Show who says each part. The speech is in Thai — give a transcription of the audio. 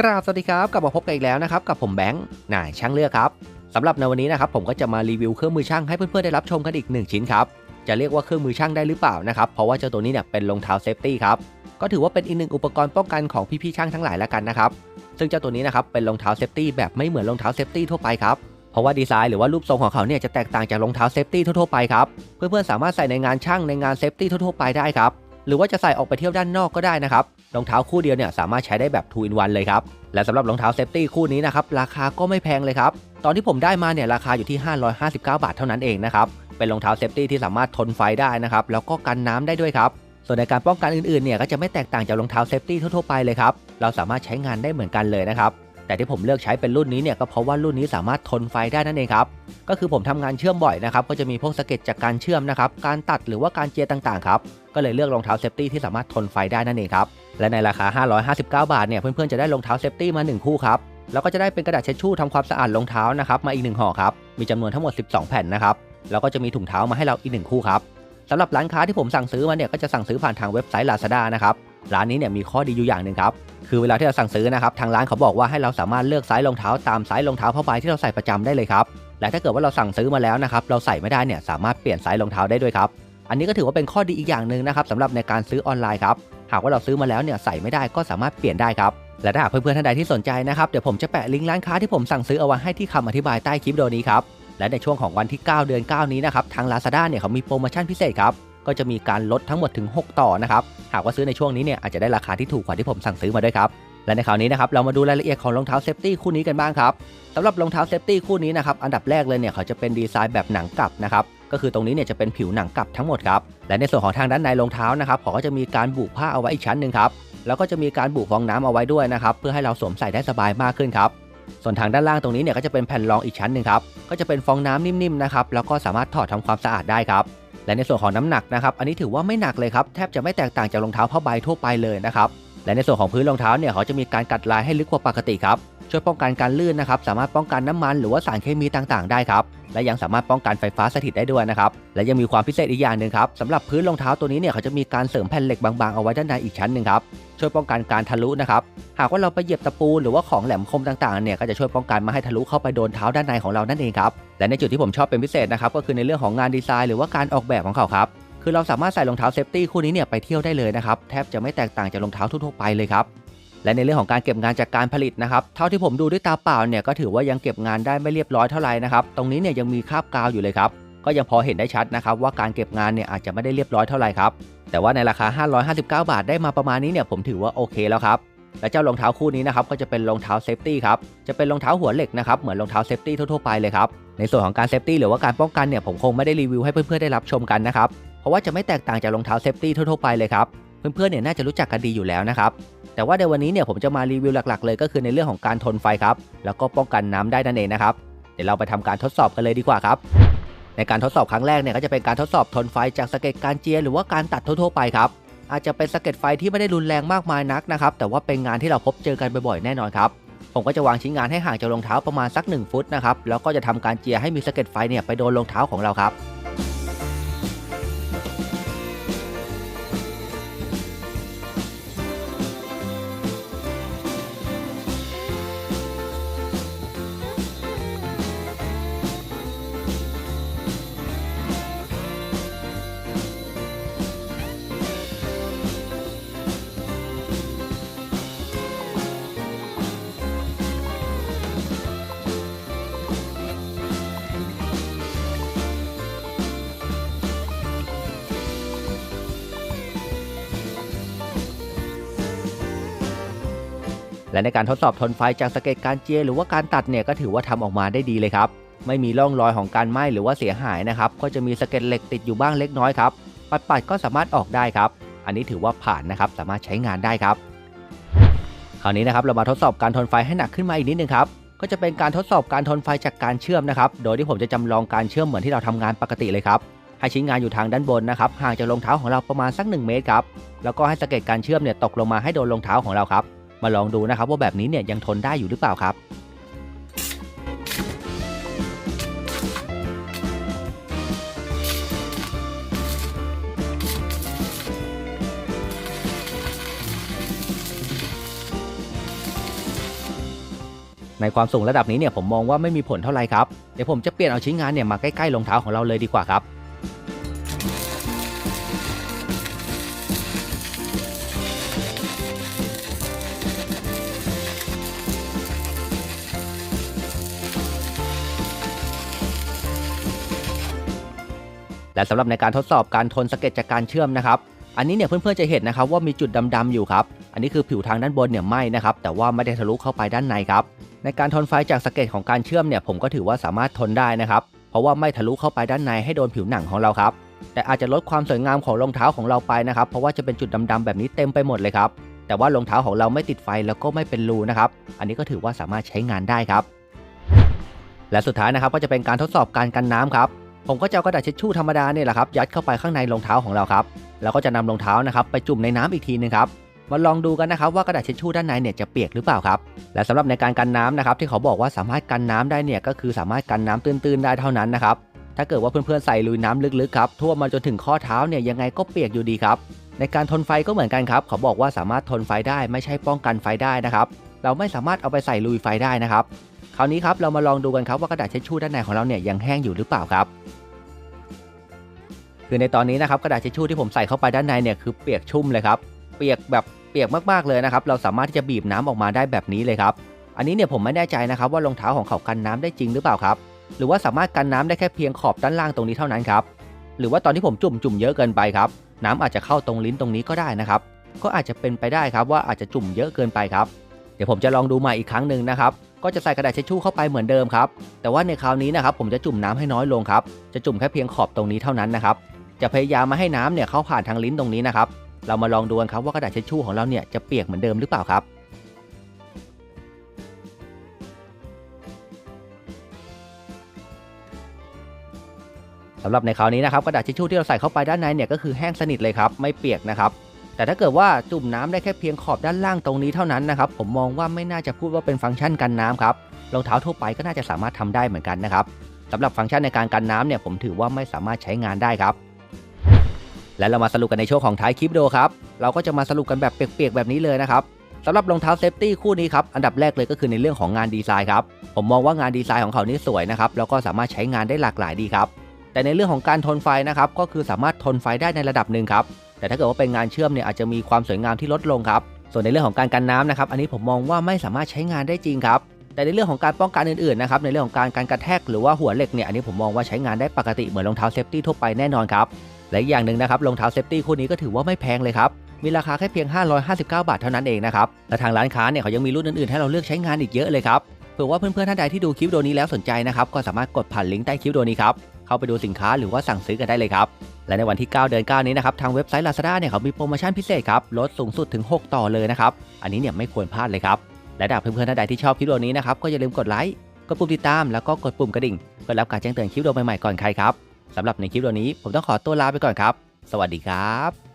Speaker 1: กราบสวัสดีครับกลับมาพบกันอีกแล้วนะครับกับผมแบงค์นายช่างเลือกครับสำหรับในวันนี้นะครับผมก็จะมารีวิวเครื่องมือช่างให้เพื่อนๆได้รับชมกันอีกหนึ่งชิ้นครับจะเรียกว่าเครื่องมือช่างได้หรือเปล่านะครับเพราะว่าเจ้าตัวนี้เนี่ยเป็นรองเท้าเซฟตี้ครับก็ถือว่าเป็นอีกหนึ่งอุปกรณ์ป้องกันของพี่ๆช่างทั้งหลายแล้วกันนะครับซึ่งเจ้าตัวนี้นะครับเป็นรองเท้าเซฟตี้แบบไม่เหมือนรองเท้าเซฟตี้ทั่วไปครับเพราะว่าดีไซน์หรือว่ารูปทรงของเขาเนี่ยจะแตกต่างจากรองเท้าเซฟตี้ทั่วๆไปครับเพื่อนๆสามารถใส่ในงานช่างในงานเซฟตี้ทั่วๆไปได้ครับ หรือว่าจะใส่ออกไปเที่ยวด้านนอกก็ได้นะครับรองเท้าคู่เดียวเนี่ยสามารถใช้ได้แบบ 2 in 1เลยครับ และสำหรับรองเท้าเซฟตี้คู่นี้นะครับราคาก็ไม่แพงเลยครับ ตอนที่ผมได้มาเนี่ยราคาอยู่ที่ 559 บาทเท่านั้นเองนะครับ เป็นรองเท้าเซฟตี้ที่สามารถทนไฟได้นะครับ แล้วก็กันน้ำได้ด้วยครับ ส่วนในการป้องกันอื่นๆเนี่ยก็จะไม่แตกต่างจากรองเท้าเซฟตี้ทั่วๆไปเลยครับ เราสามารถใช้งานได้เหมือนกันเลยนะครับ แต่ที่ผมเลือกใช้เป็นรุ่นนี้เนี่ยก็เพราะว่ารุ่นนี้สามารถทนไฟได้นั่นเองครับก็คือผมทำงานเชื่อมบ่อยนะครับก็จะมีพวกสะเก็ดจากการเชื่อมนะครับการตัดหรือว่าการเจียต่างๆครับก็เลยเลือกรองเท้าเซฟตี้ที่สามารถทนไฟได้นั่นเองครับและในราคา 559 บาทเนี่ยเพื่อนๆจะได้รองเท้าเซฟตี้มา 1 คู่ครับแล้วก็จะได้เป็นกระดาษเช็ดชู่ทำความสะอาดรองเท้านะครับมาอีก1ห่อครับมีจำนวนทั้งหมด 12 แผ่นนะครับแล้วก็จะมีถุงเท้ามาให้เราอีก 1 คู่ครับสำหรับร้านค้าที่ผมสั่งซื้อมาเนี่ยก็จะสั่งซื้อผ่านทางเว็บไซต์ Lazada นะครับ ร้านนี้เนี่ยมีข้อดีอยู่อย่างหนึ่งครับคือเวลาที่เราสั่งซื้อนะครับทางร้านเขาบอกว่าให้เราสามารถเลือกไซส์รองเท้าตามไซส์รองเท้าผ้าใบที่เราใส่ประจำได้เลยครับและถ้าเกิดว่าเราสั่งซื้อมาแล้วนะครับเราใส่ไม่ได้เนี่ยสามารถเปลี่ยนไซส์รองเท้าได้ด้วยครับอันนี้ก็ถือว่าเป็นข้อดีอีกอย่างหนึ่งนะครับสำหรับในการซื้อออนไลน์ครับหากว่าเราซื้อมาแล้วเนี่ยใส่ไม่ได้ก็สามารถเปลี่ยนได้ครับและถ้าหากเพื่อนๆท่านใดที่สนใจนะครับเดี๋ยวผมจะแปะลิงก์ร้านค้าที่ผมสั่งซื้อเอาไว้ให้ที่คำอธิบายใต้คลิปวิดีโอนี้ครับและในช่วงของวันที่ 9 เดือน 9 นี้นะครับทาง Lazada เนี่ยเขามีโปรโมชั่นพิเศษครับ ก็จะมีการลดทั้งหมดถึง 6 ต่อนะครับ หากว่าซื้อในช่วงนี้เนี่ยอาจจะได้ราคาที่ถูกกว่าที่ผมสั่งซื้อมาด้วยครับ และในคราวนี้นะครับเรามาดูรายละเอียดของรองเท้าเซฟตี้คู่นี้กันบ้างครับสำหรับรองเท้าเซฟตี้คู่นี้นะครับอันดับแรกเลยเนี่ยเขาจะเป็นดีไซน์แบบหนังกลับนะครับก็คือตรงนี้เนี่ยจะเป็นผิวหนังกลับทั้งหมดครับและในส่วนของทางด้านในรองเท้านะครับเขาก็จะมีการบุผ้าเอาไว้อีกชั้นหนึ่งครับแล้วก็จะมีการบุฟองน้ำเอาไว้ด้วยนะครับเพื่อให้เราสวมใส่ได้สบายมากขึ้นครับส่วนทางด้านล่างตรงนี้เนี่ยก็จะเป็นแผ่นรองอีกชั้นหนึ่งครับ ก็จะเป็นฟองน้ำนิ่มๆนะครับ แล้วก็สามารถถอดทำความสะอาดได้ครับ และในส่วนของน้ำหนักนะครับ อันนี้ถือว่าไม่หนักเลยครับ แทบจะไม่แตกต่างจากรองเท้าผ้าใบทั่วไปเลยนะครับ และในส่วนของพื้นรองเท้าเนี่ยเขาจะมีการกัดลายให้ลึกกว่าปกติครับ ช่วยป้องกันการลื่นนะครับสามารถป้องกันน้ำมันหรือว่าสารเคมีต่างๆ ได้ครับและยังสามารถป้องกันไฟฟ้าสถิตได้ด้วยนะครับและยังมีความพิเศษอีกอย่างหนึ่งครับสำหรับพื้นรองเท้าตัวนี้เนี่ยเขาจะมีการเสริมแผ่นเหล็กบางๆเอาไว้ด้านในอีกชั้นหนึ่งครับช่วยป้องกันการทะลุนะครับหากว่าเราไปเหยียบตะปูหรือว่าของแหลมคมต่างๆเนี่ยก็จะช่วยป้องกันไม่ให้ทะลุเข้าไปโดนเท้าด้านในของเรานั่นเองครับและในจุดที่ผมชอบเป็นพิเศษนะครับก็คือในเรื่องของงานดีไซน์หรือว่าการออกแบบของเขาครับคือเราสามารถใส่รองเท้าเซฟตี้คู่นี้เนี่ยไปเที่ยวได้เลยนะครับแทบจะไม่แตกต่างจากรองเท้าทั่วไปเลยครับ และในเรื่องของการเก็บงานจากการผลิตนะครับ เท่าที่ผมดูด้วยตาเปล่าเนี่ยก็ถือว่ายังเก็บงานได้ไม่เรียบร้อยเท่าไหร่นะครับ ตรงนี้เนี่ยยังมีคราบกาวอยู่เลยครับ ก็ยังพอเห็นได้ชัดนะครับว่าการเก็บงานเนี่ยอาจจะไม่ได้เรียบร้อยเท่าไหร่ครับ แต่ว่าในราคา 559 บาทได้มาประมาณนี้เนี่ยผมถือว่าโอเคแล้วครับ และเจ้ารองเท้าคู่นี้นะครับก็จะเป็นรองเท้าเซฟตี้ครับ จะเป็นรองเท้าหัวเหล็กนะครับเหมือนรองเท้าเซฟตี้ทั่วๆไปเลยครับ ในส่วนของการเซฟตี้หรือว่าการป้องกันเนี่ยผมคงไม่ได้รีวิวให้เพื่อนๆได้รับชมกันนะครับ เพราะว่าจะไม่แตกต่างจากรองเท้าเซฟตี้ทั่วๆไปเลยครับ เพื่อนๆเนี่ยน่าจะรู้จักกันดีอยู่แล้วนะครับ แต่ว่าในวันนี้เนี่ยผมจะมารีวิวหลักๆ เลยก็คือในเรื่องของการทนไฟครับ แล้วก็ป้องกันน้ำได้นั่นเองนะครับ เดี๋ยวเราไปทำการทดสอบกันเลยดีกว่าครับ ในการทดสอบครั้งแรกเนี่ยก็จะเป็นการทดสอบทนไฟจากสะเก็ดการเจียหรือว่าการตัดทั่วๆไปครับ อาจจะเป็นสะเก็ดไฟที่ไม่ได้รุนแรงมากมายนักนะครับ แต่ว่าเป็นงานที่เราพบเจอกันบ่อยๆแน่นอนครับ ผมก็จะวางชิ้นงานให้ห่างจากรองเท้าประมาณสัก 1 ฟุตนะครับ แล้วก็จะทำการเจียให้มีสะเก็ดไฟเนี่ยไปโดนรองเท้าของเราครับ และในการทดสอบทนไฟจากสเก็ดการเจียหรือว่าการตัดเนี่ยก็ถือว่าทำออกมาได้ดีเลยครับ ไม่มีร่องรอยของการไหม้หรือว่าเสียหายนะครับ ก็จะมีสเก็ดเหล็กติดอยู่บ้างเล็กน้อยครับ ปัดๆก็สามารถออกได้ครับ อันนี้ถือว่าผ่านนะครับ สามารถใช้งานได้ครับ คราวนี้นะครับเรามาทดสอบการทนไฟให้หนักขึ้นมาอีกนิดนึงครับ ก็จะเป็นการทดสอบการทนไฟจากการเชื่อมนะครับ โดยที่ผมจะจำลองการเชื่อมเหมือนที่เราทำงานปกติเลยครับ ให้ชิ้นงานอยู่ทางด้านบนนะครับ ห่างจากรองเท้าของเราประมาณสัก 1 เมตรครับ แล้วก็ให้สเก็ดการเชื่อมเนี่ยตกลงมาให้โดนรองเท้าของเราครับ มาลองดูนะครับว่าแบบนี้เนี่ยยังทนได้อยู่หรือเปล่าครับในความสูงระดับนี้เนี่ยผมมองว่าไม่มีผลเท่าไหร่ครับ เดี๋ยวผมจะเปลี่ยนเอาชิ้นงานเนี่ยมาใกล้ๆรองเท้าของเราเลยดีกว่าครับ และสำหรับในการทดสอบการทนสะเก็ดจากการเชื่อมนะครับ อันนี้เนี่ยเพื่อนๆจะเห็นนะครับว่ามีจุดดำๆอยู่ครับ อันนี้คือผิวทางด้านบนเนี่ยไหม้นะครับ แต่ว่าไม่ได้ทะลุเข้าไปด้านในครับ ในการทนไฟจากสะเก็ดของการเชื่อมเนี่ยผมก็ถือว่าสามารถทนได้นะครับ เพราะว่าไม่ทะลุเข้าไปด้านในให้โดนผิวหนังของเราครับ แต่อาจจะลดความสวยงามของรองเท้าของเราไปนะครับ เพราะว่าจะเป็นจุดดำๆแบบนี้เต็มไปหมดเลยครับแต่ว่ารองเท้าของเราไม่ติดไฟแล้วก็ไม่เป็นรูนะครับ อันนี้ก็ถือว่าสามารถใช้งานได้ครับ และสุดท้ายนะครับก็จะเป็นการทดสอบการกันน้ำครับ ผมก็จะเอากระดาษเช็ดชู่ธรรมดาเนี่ยแหละครับยัดเข้าไปข้างในรองเท้าของเราครับแล้วก็จะนำรองเท้านะครับไปจุ่มในน้ำอีกทีนึงครับมาลองดูกันนะครับว่ากระดาษเช็ดชู่ด้านในเนี่ยจะเปียกหรือเปล่าครับ และสำหรับในการกันน้ำนะครับที่เขาบอกว่าสามารถกันน้ำได้เนี่ยก็คือสามารถกันน้ำตื้นๆได้เท่านั้นนะครับถ้าเกิดว่าเพื่อนๆใส่ลุยน้ำลึกๆครับท่วมมาจนถึงข้อเท้าเนี่ยยังไงก็เปียกอยู่ดีครับในการทนไฟก็เหมือนกันครับเขาบอกว่าสามารถทนไฟได้ไม่ใช่ป้องกันไฟได้นะครับ เราไม่สามารถเอาไปใส่ลุยไฟได้นะครับ คราวนี้ครับเรามาลองดูกันครับว่ากระดาษเช็ดชู่ด้านในของเราเนี่ยยังแห้งอยู่หรือเปล่าครับ คือในตอนนี้นะครับกระดาษเช็ดชู่ที่ผมใส่เข้าไปด้านในเนี่ยคือเปียกชุ่มเลยครับเปียกแบบเปียกมากๆเลยนะครับเราสามารถที่จะบีบน้ำออกมาได้แบบนี้เลยครับ อันนี้เนี่ยผมไม่แน่ใจนะครับว่ารองเท้าของเขากันน้ำได้จริงหรือเปล่าครับ หรือว่าสามารถกันน้ำได้แค่เพียงขอบด้านล่างตรงนี้เท่านั้นครับหรือว่าตอนที่ผมจุ่มจุ่มเยอะเกินไปครับน้ำอาจจะเข้าตรงลิ้นตรงนี้ก็ได้นะครับ ก็อาจจะเป็นไปได้ครับว่าอาจจะจุ่มเยอะเกินไปครับ เดี๋ยวผมจะลองดูใหม่อีกครั้งหนึ่งนะครับ ก็จะใส่กระดาษเช็ดชู่เข้าไปเหมือนเดิมครับ แต่ว่าในคราวนี้นะครับผมจะจุ่มน้ำให้น้อยลงครับ จะจุ่มแค่เพียงขอบตรงนี้เท่านั้นนะครับ จะพยายามมาให้น้ำเนี่ยเข้าผ่านทางลิ้นตรงนี้นะครับ เรามาลองดูกันครับว่ากระดาษเช็ดชู่ของเราเนี่ยจะเปียกเหมือนเดิมหรือเปล่าครับสำหรับในคราวนี้นะครับกระดาษทิชชู่ที่เราใส่เข้าไปด้านในเนี่ยก็คือแห้งสนิทเลยครับไม่เปียกนะครับ แต่ถ้าเกิดว่าจุ่มน้ำได้แค่เพียงขอบด้านล่างตรงนี้เท่านั้นนะครับผมมองว่าไม่น่าจะพูดว่าเป็นฟังก์ชันกันน้ำครับรองเท้าทั่วไปก็น่าจะสามารถทำได้เหมือนกันนะครับสำหรับฟังก์ชันในการกันน้ำเนี่ยผมถือว่าไม่สามารถใช้งานได้ครับ และเรามาสรุปกันในช่วงของท้ายคลิปโดครับเราก็จะมาสรุปกันแบบเปียกๆแบบนี้เลยนะครับสำหรับรองเท้าเซฟตี้คู่นี้ครับอันดับแรกเลยก็คือในเรื่องของงานดีไซน์ครับผมมองว่างานดีไซน์ของเขานี่สวยนะครับแล้วก็สามารถใช้งานได้หลากหลายดีครับแต่ในเรื่องของการทนไฟนะครับก็คือสามารถทนไฟได้ในระดับหนึ่งครับ แต่ถ้าเกิดว่าเป็นงานเชื่อมเนี่ยอาจจะมีความสวยงามที่ลดลงครับ ส่วนในเรื่องของการกันน้ำนะครับ อันนี้ผมมองว่าไม่สามารถใช้งานได้จริงครับ แต่ในเรื่องของการป้องกันอื่นๆนะครับ ในเรื่องของการการกระแทกหรือว่าหัวเหล็กเนี่ย อันนี้ผมมองว่าใช้งานได้ปกติเหมือนรองเท้าเซฟตี้ทั่วไปแน่นอนครับ และอย่างหนึ่งนะครับ รองเท้าเซฟตี้คู่นี้ก็ถือว่าไม่แพงเลยครับ มีราคาแค่เพียง 559 บาทเท่านั้นเองนะครับ และทางร้านค้าเนี่ยเขายังมีรุ่นอื่นๆ ให้เราเลือกใช้งานอีกเยอะเลยครับเผื่อว่าเพื่อนๆท่านใดที่ดูคลิปวิดีโอนี้แล้วสนใจนะครับ ก็สามารถกดผ่านลิงก์ใต้คลิปวิดีโอนี้ครับ เข้าไปดูสินค้าหรือว่าสั่งซื้อกันได้เลยครับ และในวันที่ 9 เดือน 9 นี้นะครับ ทางเว็บไซต์ Lazada เนี่ยเขามีโปรโมชั่นพิเศษครับ ลดสูงสุดถึง 6 ต่อเลยนะครับ อันนี้เนี่ยไม่ควรพลาดเลยครับ และถ้าเพื่อนๆท่านใดที่ชอบคลิปวิดีโอนี้นะครับ ก็อย่าลืมกดไลค์ กดปุ่มติดตาม แล้วก็กดปุ่มกระดิ่ง เพื่อรับการแจ้งเตือนคลิปวิดีโอใหม่ๆก่อนใครครับสำหรับในคลิปวิดีโอนี้ผมต้องขอตัวลาไปก่อนครับ สวัสดีครับ